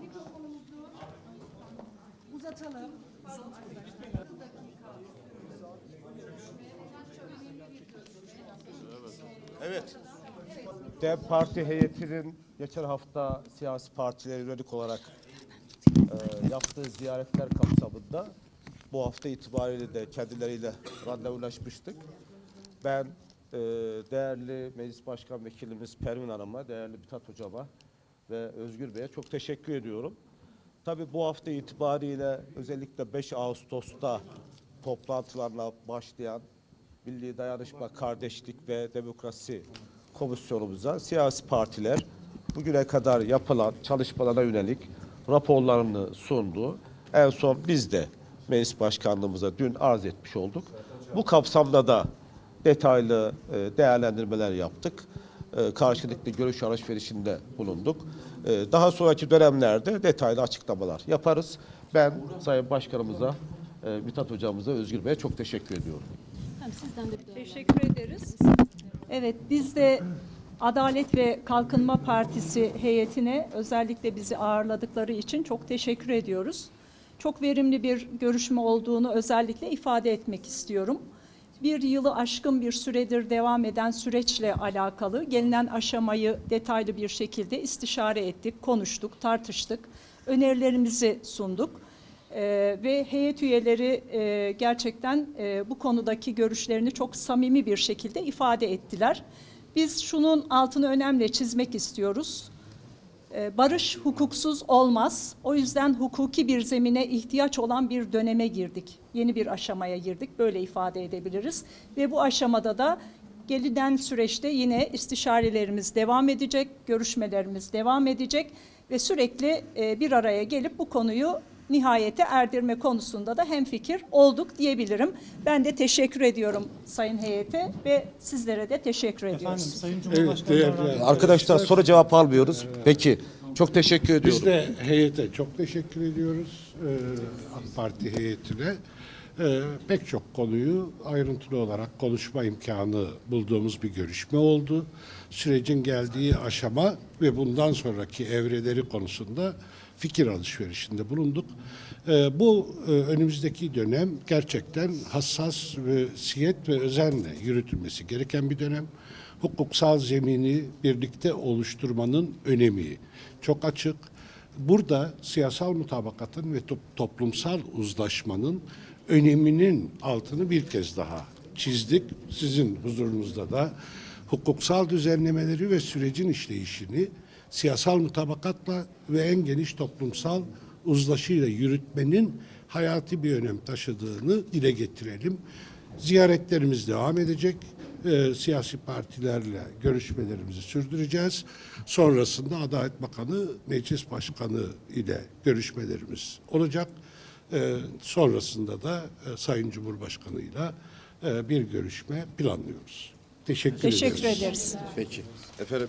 Mikrofonumuzu uzatalım. Evet. DEM Parti heyetinin geçen hafta siyasi partilere yönelik olarak e, yaptığı ziyaretler kapsamında bu hafta itibariyle de kendileriyle randevulaşmıştık. Ben e, değerli Meclis Başkan Vekilimiz Pervin Hanım'a, değerli Mithat Hocama ve Özgür Bey'e çok teşekkür ediyorum. Tabii bu hafta itibariyle özellikle 5 Ağustos'ta toplantılarla başlayan Milli Dayanışma, Kardeşlik ve Demokrasi Komisyonumuza siyasi partiler bugüne kadar yapılan çalışmalara yönelik raporlarını sundu. En son biz de meclis başkanlığımıza dün arz etmiş olduk. Bu kapsamda da detaylı e, değerlendirmeler yaptık. E, karşılıklı görüş alışverişinde bulunduk. E, daha sonraki dönemlerde detaylı açıklamalar yaparız. Ben Sayın Başkanımıza, e, Mithat Hocamıza, Özgür Bey'e çok teşekkür ediyorum. Sizden de Teşekkür ederiz. Evet, biz de Adalet ve Kalkınma Partisi heyetine özellikle bizi ağırladıkları için çok teşekkür ediyoruz. Çok verimli bir görüşme olduğunu özellikle ifade etmek istiyorum. Bir yılı aşkın bir süredir devam eden süreçle alakalı gelinen aşamayı detaylı bir şekilde istişare ettik, konuştuk, tartıştık, önerilerimizi sunduk. Ee, ve heyet üyeleri e, gerçekten e, bu konudaki görüşlerini çok samimi bir şekilde ifade ettiler. Biz şunun altını önemli çizmek istiyoruz. Ee, barış hukuksuz olmaz. O yüzden hukuki bir zemine ihtiyaç olan bir döneme girdik. Yeni bir aşamaya girdik. Böyle ifade edebiliriz. Ve bu aşamada da gelinen süreçte yine istişarelerimiz devam edecek, görüşmelerimiz devam edecek ve sürekli e, bir araya gelip bu konuyu nihayete erdirme konusunda da hemfikir olduk diyebilirim. Ben de teşekkür ediyorum Sayın heyete ve sizlere de teşekkür ediyoruz. Efendim Sayın Cumhurbaşkanı değerli Arkadaşlar soru cevap almıyoruz. Peki. Çok teşekkür ediyorum. Biz de heyete çok teşekkür ediyoruz. Ee, AK Parti heyetine. Ee, pek çok konuyu ayrıntılı olarak konuşma imkanı bulduğumuz bir görüşme oldu. Sürecin geldiği aşama ve bundan sonraki evreleri konusunda fikir alışverişinde bulunduk. Ee, bu e, önümüzdeki dönem gerçekten hassas ve siyet ve özenle yürütülmesi gereken bir dönem hukuksal zemini birlikte oluşturmanın önemi çok açık. Burada siyasal mutabakatın ve top- toplumsal uzlaşmanın öneminin altını bir kez daha çizdik. Sizin huzurunuzda da hukuksal düzenlemeleri ve sürecin işleyişini siyasal mutabakatla ve en geniş toplumsal uzlaşıyla yürütmenin hayati bir önem taşıdığını dile getirelim. Ziyaretlerimiz devam edecek. Ee, siyasi partilerle görüşmelerimizi sürdüreceğiz. Sonrasında Adalet Bakanı, Meclis Başkanı ile görüşmelerimiz olacak. Ee, sonrasında da e, Sayın Cumhurbaşkanı ile e, bir görüşme planlıyoruz. Teşekkür, Teşekkür ediyoruz. ederiz. Peki. Efendim